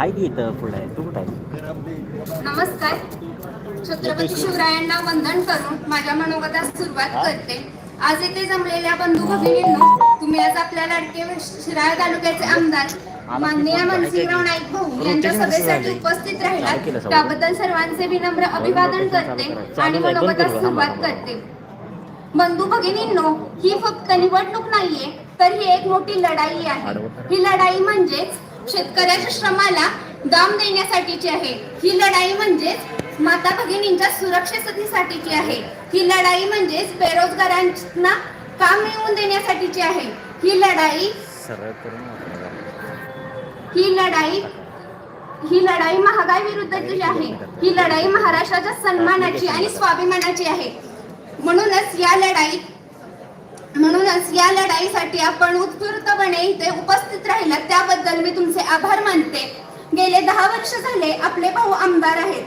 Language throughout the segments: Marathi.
हाय की इथं पुढे आहे तू कुठं आहे नमस्कार. छत्रपती शिवरायांना वंदन करून माझ्या मनोगतात सुरुवात करते. आज येथे जमलेल्या बंधू भगिनींनो तुम्ही आज आपल्या लाडके शिराळा तालुक्याचे आमदार माननीय मनसिंगराव नाईक भाऊ यांच्या सभेसाठी उपस्थित राहिलात. त्याबद्दल सर्वांचे विनम्र अभिवादन करते आणि मनोगतात सुरुवात करते. बंधू भगिनींनो ही फक्त निवडणूक नाहीये तर ही एक मोठी लढाई आहे. ही लढाई म्हणजेच शेतकऱ्याच्या श्रमाला दाम देण्यासाठीची आहे. ही लढाई म्हणजेच माता भगिनींच्या सुरक्षेसाठीची आहे. ही लढाई म्हणजेच बेरोजगारांना काम मिळवून देण्यासाठीची आहे. ही लढाई. ही लढाई ही लढाई महागाई विरुद्धची आहे. ही लढाई महाराष्ट्राच्या सन्मानाची आणि स्वाभिमानाची आहे. म्हणूनच या लढाईत म्हणूनच या लढाईसाठी आपण उत्स्फूर्तपणे इथे उपस्थित राहिलात त्याबद्दल मी तुमचे आभार मानते. गेले दहा वर्ष झाले आपले भाऊ आमदार आहेत.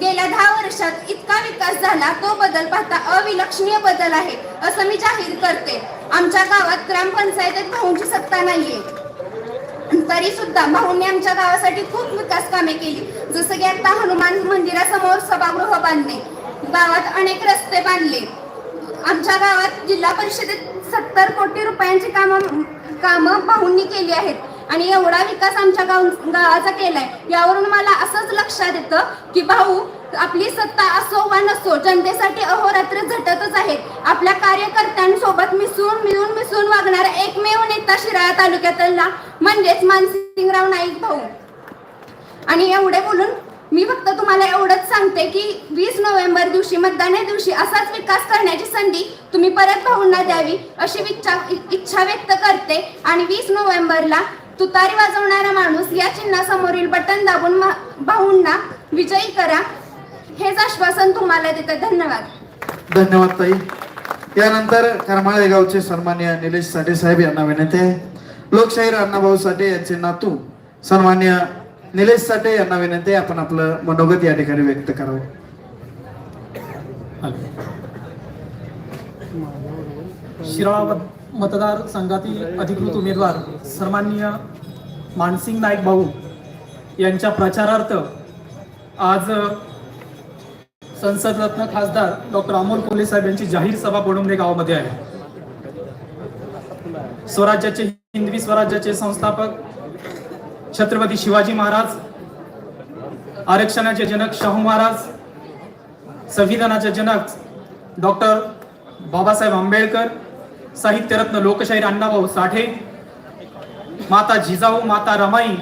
गेल्या दहा वर्षात इतका विकास झाला तो बदल पाहता अविलक्षणीय बदल आहे असं मी जाहीर करते. आमच्या गावात ग्रामपंचायतीत भाऊंची सत्ता नाहीये. तरी सुद्धा भाऊंनी आमच्या गावासाठी खूप विकास कामे केली. जसं की आता हनुमान मंदिरासमोर सभागृह बांधणे गावात अनेक रस्ते बांधले. आमच्या गावात जिल्हा परिषदेत सत्तर कोटी रुपयांची कामं कामं भाऊंनी केली आहेत. आणि एवढा विकास आमच्या गाव गावाचा केलाय. यावरून मला असंच लक्षात येतं की भाऊ आपली सत्ता असो वा नसो जनतेसाठी अहोरात्र झटतच आहेत. आपल्या कार्यकर्त्यांसोबत मिसळून मिळून मिसळून वागणारा एकमेव नेता शिराळा तालुक्यातला म्हणजेच मानसिंगराव नाईक भाऊ. आणि एवढे बोलून मी फक्त तुम्हाला एवढंच सांगते की वीस नोव्हेंबर दिवशी मतदाना दिवशी असाच विकास करण्याची संधी तुम्ही परत भाऊंना द्यावी अशी इच्छा इच्छा व्यक्त करते. आणि वीस नोव्हेंबरला तुतारी वाजवणारा माणूस या चिन्हासमोरील बटन दाबून भाऊंना विजयी करा. हेच आश्वासन तुम्हाला देते. धन्यवाद. धन्यवाद ताई. यानंतर करमाळे गावचे सन्मान्य निलेश साठे साहेब यांना विनंती आहे. लोकशाहीर अण्णाभाऊ साठे यांचे नातू सन्मान्य निलेश साठे यांना विनंती आहे आपण आपलं मनोगत या ठिकाणी व्यक्त करावं. शिराळा मतदार संघातील अधिकृत उमेदवार सन्माननीय मानसिंग नाईक भाऊ यांच्या प्रचारार्थ आज संसद रत्न खासदार डॉक्टर अमोल कोल्हे साहेब यांची जाहीर सभा बोडुंबे गावामध्ये आहे. स्वराज्याचे हिंदवी स्वराज्याचे संस्थापक छत्रपती शिवाजी महाराज आरक्षणाचे जनक शाहू महाराज संविधानाचे जनक डॉक्टर बाबासाहेब आंबेडकर साहित्यरत्न लोकशाहीर अण्णाभाऊ साठे माता जिजाऊ माता रमाई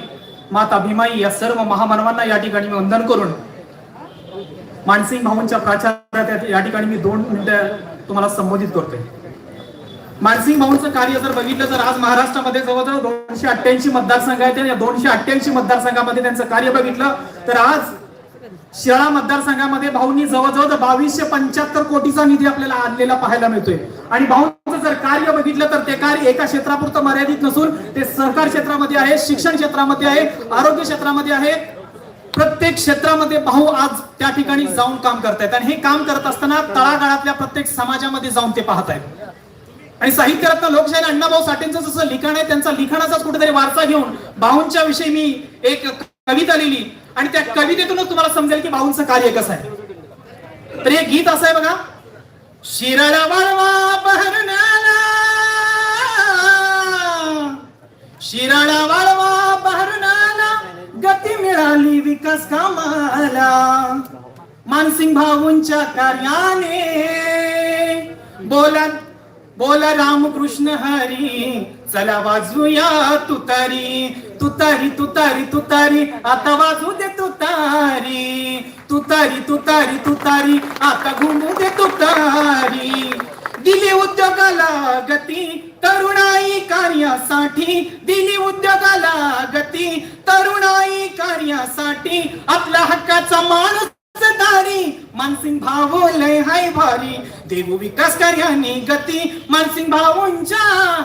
माता भीमाई या सर्व महामानवांना या ठिकाणी मी वंदन करून मानसिंग भाऊंच्या प्राचार्यात या- या ठिकाणी मी दोन मिनिटं तुम्हाला संबोधित करतोय. मानसिंग भाऊंचं कार्य जर बघितलं तर आज महाराष्ट्रामध्ये जवळजवळ दोनशे अठ्ठ्याऐंशी मतदारसंघ आहेत या दोनशे अठ्ठ्याऐंशी मतदारसंघामध्ये त्यांचं कार्य बघितलं तर आज शिराळा मतदारसंघामध्ये भाऊंनी जवळजवळ बावीसशे पंच्याहत्तर कोटीचा निधी आपल्याला आणलेला पाहायला मिळतोय. आणि भाऊंचं जर कार्य बघितलं तर ते कार्य एका क्षेत्रापुरतं मर्यादित नसून ते सहकार क्षेत्रामध्ये आहे शिक्षण क्षेत्रामध्ये आहे आरोग्य क्षेत्रामध्ये आहे. प्रत्येक क्षेत्रामध्ये भाऊ आज त्या ठिकाणी जाऊन काम करतायत. आणि हे काम करत असताना तळागाळातल्या प्रत्येक समाजामध्ये जाऊन ते पाहत आहेत आणि साहित्यरत्न लोकशाही अण्णाभाऊ साठेंचं जसं लिखाण आहे त्यांचा लिखाणाचाच कुठेतरी वारसा घेऊन भाऊंच्या विषयी मी एक कविता लिहिली. आणि त्या कवितेतूनच तुम्हाला समजेल की भाऊंचं कार्य कसं आहे. तर हे गीत असं आहे बघा. शिराळा वळवा बहरणाला शिराळा वळवा बहरणाला गती मिळाली विकास कामाला. मानसिंग भाऊंच्या कार्याने. बोला बोला रामकृष्ण हरी चला वाजूया तुतारी. तुतारी तुतारी तुतारी आता वाजू दे तुतारी. तुतारी तुतारी तुतारी आता घुमू दे तुतारी. दिली उद्योगाला गती तरुणाई कार्यासाठी. दिली उद्योगाला गती तरुणाई कार्यासाठी. आपला हक्काचा माणूस मानसिंग भाऊ लय हाय भारी. देऊ विकास कार्याने गती मानसिंग भाऊंच्या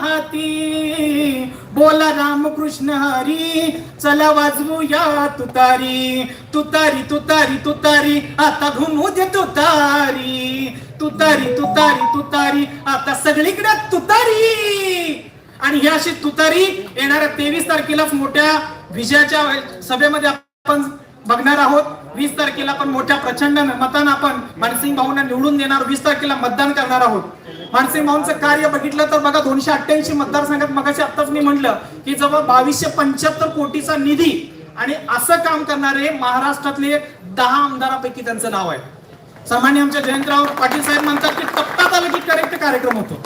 हाती. बोला रामकृष्ण हरी चला वाजवूया तुतारी. तुतारी तुतारी तुतारी आता घुमू दे तुतारी. तुतारी तुतारी तुतारी आता सगळीकडे तुतारी. आणि ही अशी तुतारी येणाऱ्या तेवीस तारखेलाच मोठ्या विजयाच्या सभेमध्ये आपण बघणार आहोत. वीस तारखेला आपण मोठ्या प्रचंड मतानं आपण मानसिंग भाऊंना निवडून देणार वीस तारखेला मतदान करणार आहोत. मानसिंग भाऊंचं कार्य बघितलं तर बघा दोनशे अठ्ठ्याऐंशी मतदारसंघात मगाशी आत्ताच मी म्हटलं की जवळ बावीसशे पंच्याहत्तर कोटीचा निधी आणि असं काम करणारे महाराष्ट्रातले दहा आमदारापैकी त्यांचं नाव आहे. सामान्य आमच्या जयंतराव पाटील साहेब म्हणतात की टप्प्यात आलं की करेक्ट कार्यक्रम होतो.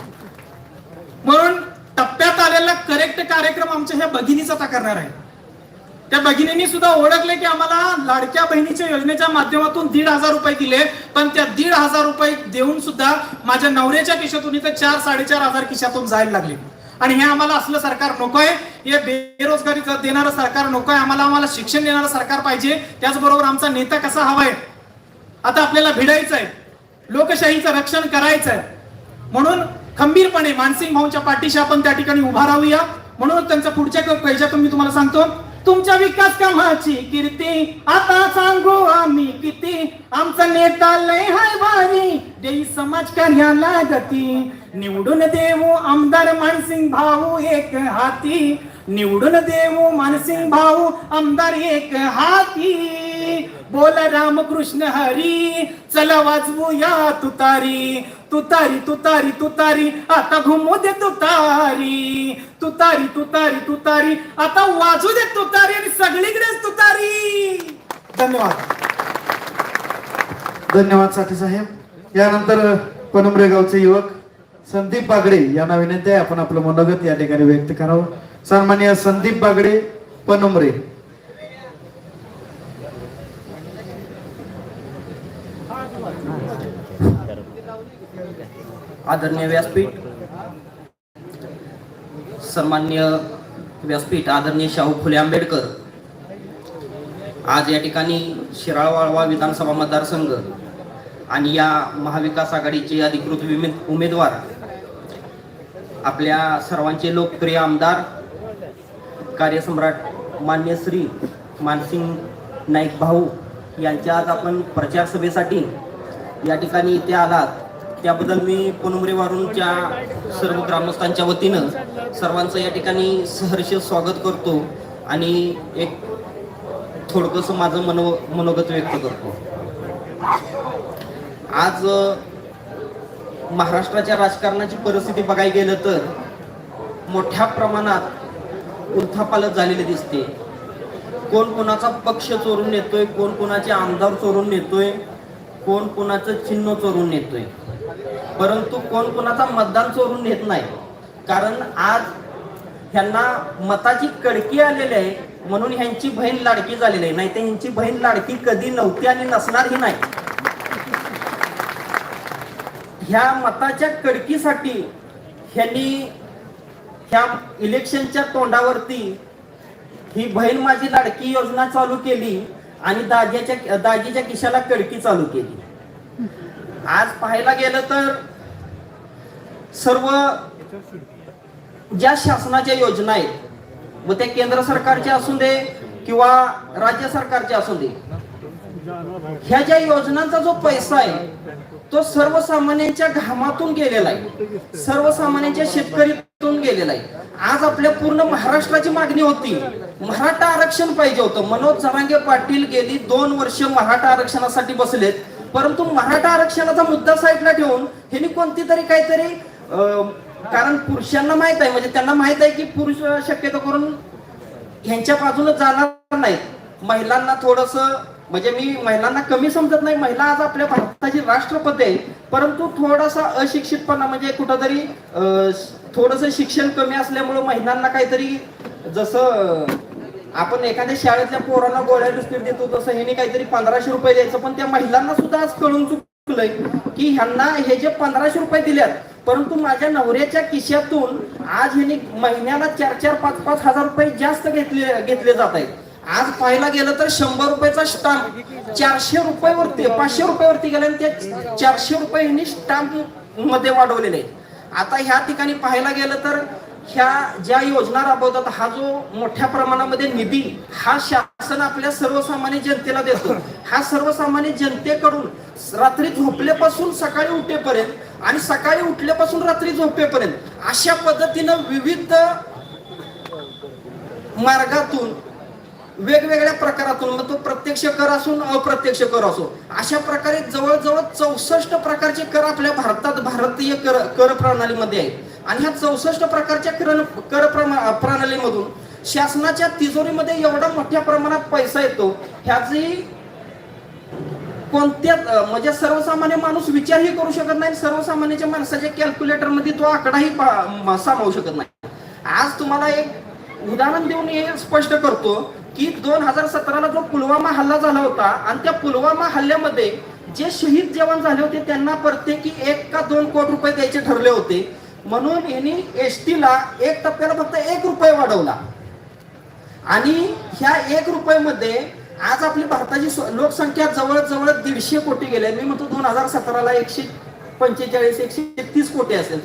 म्हणून टप्प्यात आलेला करेक्ट कार्यक्रम आमच्या ह्या भगिनीचा करणार आहे. त्या भगिनींनी सुद्धा ओळखले की आम्हाला लाडक्या बहिणीच्या योजनेच्या माध्यमातून दीड हजार रुपये दिले. पण त्या दीड हजार रुपये देऊन सुद्धा माझ्या नवऱ्याच्या खिशातून इथं चार साडेचार हजार खिशातून जायला लागले. आणि हे आम्हाला असलं सरकार नकोय. हे बेरोजगारी देणारं सरकार नकोय. आम्हाला आम्हाला शिक्षण देणारं सरकार पाहिजे. त्याचबरोबर आमचा नेता कसा हवाय आता आपल्याला भिडायचं आहे. लोकशाहीचं रक्षण करायचं आहे म्हणून खंबीरपणे मानसिंग भाऊंच्या पाठीशी आपण त्या ठिकाणी उभा राहूया. म्हणून त्यांच्या पुढच्या पैशातून मी तुम्हाला सांगतो तुमच्या विकास कामाची कीर्ती. आता सांगू आम्ही किती. आमचा नेता लय हाय भारी. देई समाज कार्याला गती. निवडून देऊ आमदार मानसिंग भाऊ एक हाती. निवडून देऊ मानसिंग भाऊ आमदार एक हाती. बोल रामकृष्ण हरी चला वाजवूया तुतारी. तुतारी तुतारी तुतारी आता घुमू दे तुतारी. तुतारी तुतारी तुतारी आता वाजू दे तुतारी आणि सगळीकडेच तुतारी. धन्यवाद. धन्यवादसाठी साहेब. यानंतर पनमरे गावचे युवक संदीप बागडे यांना विनंती आहे आपण आपलं मनोगत या ठिकाणी व्यक्त करावं. सन्मान्य संदीप बागडे पनमरे. आदरणीय व्यासपीठ सन्मान्य व्यासपीठ आदरणीय शाहू फुले आंबेडकर आज या ठिकाणी शिराळवाळवा विधानसभा मतदारसंघ आणि या महाविकास आघाडीचे अधिकृत उमेदवार आपल्या सर्वांचे लोकप्रिय आमदार कार्यसम्राट मान्य श्री मानसिंग नाईक भाऊ यांच्या आज आपण प्रचार सभेसाठी या ठिकाणी इथे आलात. त्याबद्दल मी पुनबरेवारूनच्या सर्व ग्रामस्थांच्या वतीनं सर्वांचं या ठिकाणी सहर्ष स्वागत करतो आणि एक थोडकंसं माझं मनो मनोगत व्यक्त करतो. आज महाराष्ट्राच्या राजकारणाची परिस्थिती बघायला गेलं तर मोठ्या प्रमाणात उलथापालत झालेली दिसते. कोण कोणाचा पक्ष चोरून नेतोय कोण कोणाचे आमदार चोरून नेतोय कोण कोणाचं चिन्ह चोरून नेतोय. परंतु कोण कोणाचा मतदान चोरून नेत नाही. कारण आज ह्यांना मताची कडकी आलेली आहे म्हणून ह्यांची बहीण लाडकी झालेली आहे. नाही तर ह्यांची बहीण लाडकी कधी नव्हती आणि नसणारही नाही. ह्या मताच्या कडकीसाठी ह्यांनी ह्या इलेक्शनच्या तोंडावरती ही बहीण माझी लाडकी योजना चालू केली आणि दाजीच्या दाजीच्या किशाला कडकी चालू केली. आज पाहायला गेलं तर सर्व ज्या शासनाच्या योजना आहेत मग त्या केंद्र सरकारच्या असू दे किंवा राज्य सरकारच्या असू दे ह्या ज्या योजनांचा जो पैसा आहे तो सर्वसामान्यांच्या घामातून गेलेला आहे. सर्वसामान्यांच्या शेतकरीतून गेलेला आहे. आज आपल्या पूर्ण महाराष्ट्राची मागणी होती मराठा आरक्षण पाहिजे होतं. मनोज जरांगे पाटील गेली दोन वर्ष मराठा आरक्षणासाठी बसलेत. परंतु मराठा आरक्षणाचा मुद्दा साईडला ठेवून ह्यांनी कोणती तरी काहीतरी कारण पुरुषांना माहीत आहे म्हणजे त्यांना माहीत आहे की पुरुष शक्यतो करून ह्यांच्या बाजूनच जाणार नाहीत. महिलांना थोडस म्हणजे मी महिलांना कमी समजत नाही महिला आज आपल्या भारताची राष्ट्रपती आहे परंतु थोडासा अशिक्षितपणा म्हणजे कुठंतरी थोडस शिक्षण कमी असल्यामुळं महिलांना काहीतरी जसं आपण एखाद्या शाळेतल्या पोरांना गोळ्या बिस्किट देतो तसं ह्याने काहीतरी पंधराशे रुपये द्यायचं. पण त्या महिलांना सुद्धा आज कळून चुकलंय की ह्यांना हे जे पंधराशे रुपये दिल्यात परंतु माझ्या नवऱ्याच्या खिशातून आज ह्यांनी महिन्याला चार चार पाच पाच हजार रुपये जास्त घेतले घेतले जात आहेत. आज पाहायला गेलं तर शंभर रुपयाचा स्टाम्प चारशे रुपयावरती पाचशे रुपयावरती गेला आणि त्या चारशे रुपये ह्यांनी स्टाम्पमध्ये वाढवलेले आता ह्या ठिकाणी पाहायला गेलं तर ह्या ज्या योजना राबवतात हा जो मोठ्या प्रमाणामध्ये निधी हा शासन आपल्या सर्वसामान्य जनतेला देतो. हा सर्वसामान्य जनतेकडून रात्री झोपल्यापासून सकाळी उठेपर्यंत आणि सकाळी उठल्यापासून रात्री झोपेपर्यंत अशा पद्धतीनं विविध मार्गातून वेगवेगळ्या प्रकारातून मग तो प्रत्यक्ष कर असून अप्रत्यक्ष कर असो अशा प्रकारे जवळजवळ चौसष्ट प्रकारचे कर आपल्या भारतात भारतीय कर कर प्रणालीमध्ये आहेत. आणि ह्या चौसष्ट प्रकारच्या कर कर प्रणालीमधून शासनाच्या तिजोरीमध्ये एवढा मोठ्या प्रमाणात पैसा येतो ह्याची कोणत्या म्हणजे सर्वसामान्य माणूस विचारही करू शकत नाही सर्वसामान्याच्या माणसाच्या कॅल्क्युलेटरमध्ये तो आकडाही सामावू शकत नाही. आज तुम्हाला एक उदाहरण देऊन हे स्पष्ट करतो की दोन हजार सतराला जो पुलवामा हल्ला झाला होता आणि त्या पुलवामा हल्ल्यामध्ये जे शहीद जवान झाले होते त्यांना प्रत्येकी एक का दोन कोटी रुपये द्यायचे ठरले होते. म्हणून यांनी एस ला एक टप्प्याला फक्त एक रुपये वाढवला. आणि ह्या एक रुपयामध्ये आज आपली भारताची लोकसंख्या जवळजवळ दीडशे कोटी गेले मी म्हणतो दोन हजार सतराला एकशे पंचेचाळीस एकशे तीस कोटी असेल.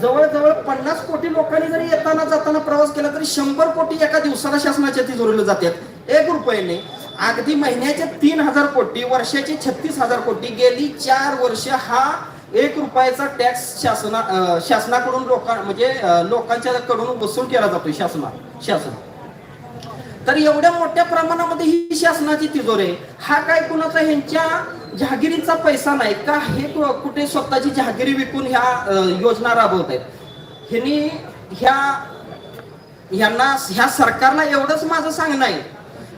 जवळजवळ पन्नास कोटी लोकांनी जरी येताना जाताना प्रवास केला तरी शंभर कोटी एका दिवसाला शासनाच्या तिजोरीला जातात. एक रुपयाने. अगदी महिन्याचे तीन हजार कोटी वर्षाचे छत्तीस हजार कोटी गेली चार वर्ष हा एक रुपयाचा टॅक्स शासना शासनाकडून लोकां म्हणजे लोकांच्या कडून वसूल केला जातो शासना शासन. तर एवढ्या मोठ्या प्रमाणामध्ये ही शासनाची तिजोरी आहे. हा काय कुणाचा ह्यांच्या जहागिरीचा पैसा नाही का? हे कुठे स्वतःची जहागिरी विकून ह्या योजना राबवत आहेत ह्यांनी ह्या ह्यांना ह्या सरकारला एवढंच माझं सांगणं आहे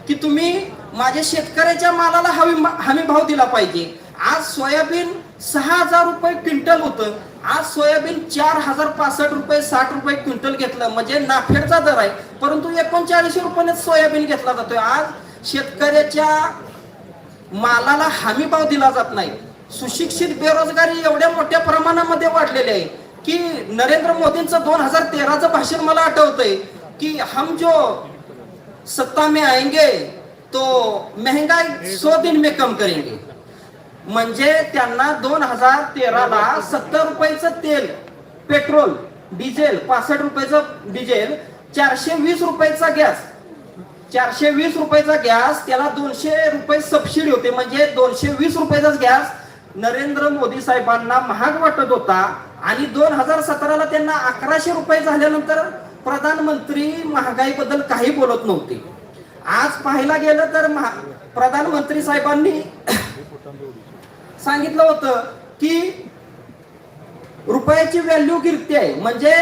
की तुम्ही माझ्या शेतकऱ्याच्या मालाला हमी हमी भाव दिला पाहिजे. आज सोयाबीन सहा हजार रुपये क्विंटल होतं. आज सोयाबीन चार हजार पासष्ट रुपये साठ रुपये क्विंटल घेतलं. म्हणजे नाफेडचा दर आहे. परंतु एकोणचाळीसशे रुपयाने सोयाबीन घेतला जातोय. आज शेतकऱ्याच्या मालाला हमी भाव दिला जात नाही. सुशिक्षित बेरोजगारी एवढ्या मोठ्या प्रमाणामध्ये वाढलेली आहे की नरेंद्र मोदींचं दोन हजार तेराचं भाषण मला आठवतंय की हम जो सत्ता में आएंगे तो महंगाई सो दिन में कम करेंगे. म्हणजे त्यांना दोन हजार तेराला सत्तर रुपयाचं तेल पेट्रोल डिझेल पासष्ट रुपयाचं डिझेल चारशे वीस रुपयाचा गॅस चारशे वीस रुपयाचा गॅस त्याला दोनशे रुपये सबसिडी होते. म्हणजे दोनशे वीस रुपयाचाच गॅस नरेंद्र मोदी साहेबांना महाग वाटत होता आणि दोन हजार सतराला त्यांना अकराशे रुपये झाल्यानंतर प्रधानमंत्री महागाईबद्दल काही बोलत नव्हते. आज पाहायला गेलं तर महा- प्रधानमंत्री साहेबांनी सांगितलं होतं की रुपयाची व्हॅल्यू गिरते आहे. म्हणजे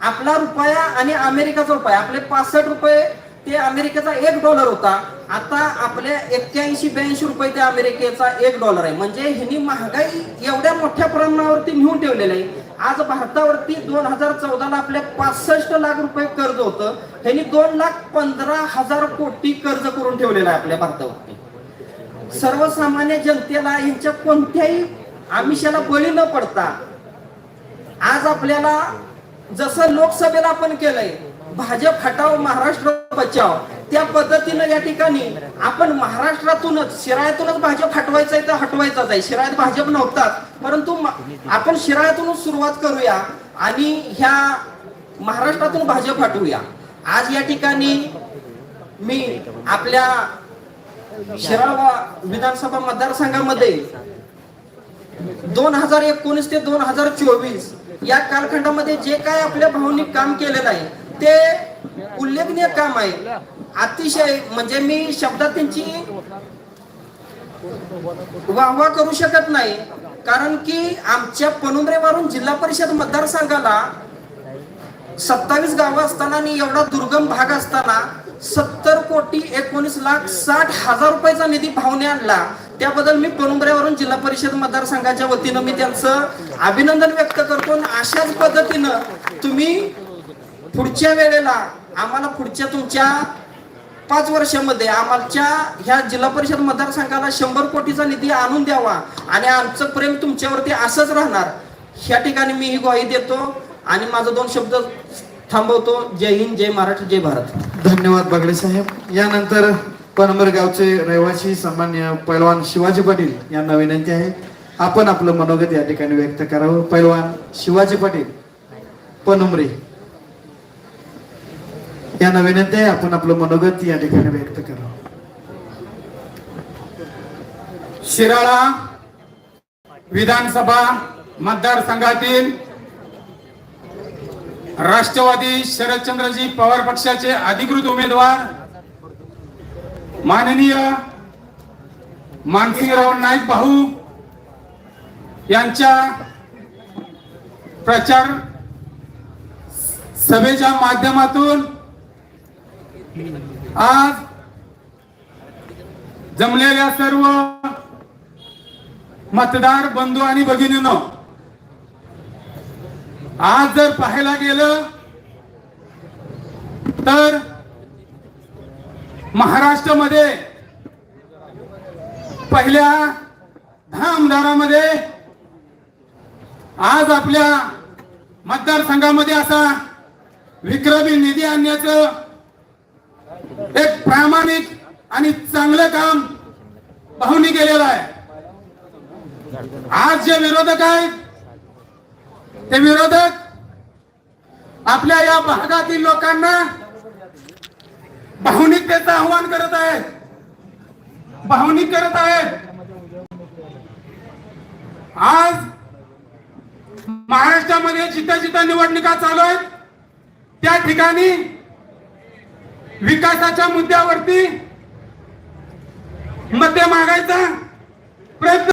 आपला रुपया आणि अमेरिकाचा रुपया आपले पासष्ट रुपये ते अमेरिकेचा एक डॉलर होता. आता आपल्या एक्क्याऐंशी ब्याऐंशी रुपये ते अमेरिकेचा एक डॉलर आहे. म्हणजे ह्यांनी महागाई एवढ्या मोठ्या प्रमाणावरती नेऊन ठेवलेलं आहे. आज भारतावरती दोन हजार चौदाला आपल्या पासष्ट लाख रुपये कर्ज होतं. ह्यांनी दोन लाख पंधरा हजार कोटी कर्ज करून ठेवलेलं आहे आपल्या भारतावरती. सर्वसामान्य जनतेला यांच्या कोणत्याही आमिषाला बळी न पडता आज आपल्याला जसं लोकसभेला आपण केलंय भाजप हटाव महाराष्ट्र बचाव त्या पद्धतीनं या ठिकाणी आपण महाराष्ट्रातूनच शिराळ्यातूनच भाजप हटवायचा आहे तर हटवायचाच आहे. शिराळ्यात भाजप नव्हताच परंतु आपण शिराळ्यातूनच सुरुवात करूया आणि ह्या महाराष्ट्रातून भाजप हटवूया. आज या ठिकाणी मी आपल्या शिराळा विधानसभा मतदारसंघामध्ये दोन हजार एकोणीस ते दोन हजार चोवीस या कालखंडामध्ये जे काय आपल्या भाऊनी काम केलेलं आहे ते उल्लेखनीय काम आहे. अतिशय म्हणजे मी शब्दात त्यांची वाहवा करू शकत नाही कारण की आमच्या पनुंद्रेवरून जिल्हा परिषद मतदारसंघाला सत्तावीस गावं असताना आणि एवढा दुर्गम भाग असताना सत्तर कोटी एकोणीस लाख साठ हजार रुपयाचा निधी भावने आणला. त्याबद्दल मी पनुंबऱ्यावरून जिल्हा परिषद मतदारसंघाच्या वतीनं मी त्यांचं अभिनंदन व्यक्त करतो आणि अशाच पद्धतीनं तुम्ही पुढच्या वेळेला आम्हाला पुढच्या तुमच्या पाच वर्षामध्ये आमच्या ह्या जिल्हा परिषद मतदारसंघाला शंभर कोटीचा निधी आणून द्यावा आणि आमचं प्रेम तुमच्यावरती असंच राहणार. ह्या ठिकाणी मी ही ग्वाही देतो आणि माझं दोन शब्द थांबवतो. जय हिंद जय महाराष्ट्र जय भारत. धन्यवाद बागडे साहेब. यानंतर पनंबर गावचे रहिवासी सन्मान्य पैलवान शिवाजी पाटील यांना विनंती आहे. आपण आपलं मनोगत या ठिकाणी व्यक्त करावं. पैलवान शिवाजी पाटील पनुमरे. यांना विनंती आहे आपण आपलं मनोगत या ठिकाणी व्यक्त करावं. शिराळा विधानसभा मतदारसंघातील राष्ट्रवादी शरदचंद्रजी पवार पक्षाचे अधिकृत उमेदवार माननीय मानसिंगराव नाईक भाऊ यांच्या प्रचार सभेच्या माध्यमातून आज जमलेल्या सर्व मतदार बंधू आणि भगिनीनो आज जर पाहायला गेलं तर महाराष्ट्रामध्ये पहिल्या दहा आमदारामध्ये आज आपल्या मतदारसंघामध्ये असा विक्रमी निधी आणण्याचं एक प्रामाणिक आणि चांगलं काम पाहुणी केलेलं आहे. आज जे विरोधक आहेत ते विरोधक आपल्या या भागातील लोकांना भावनिकतेचं आव्हान करत आहेत. भावनिक करत आहेत. आज महाराष्ट्रामध्ये जिथं जिथं निवडणुका चालू आहेत त्या ठिकाणी विकासाच्या मुद्द्यावरती मते मागायचा प्रयत्न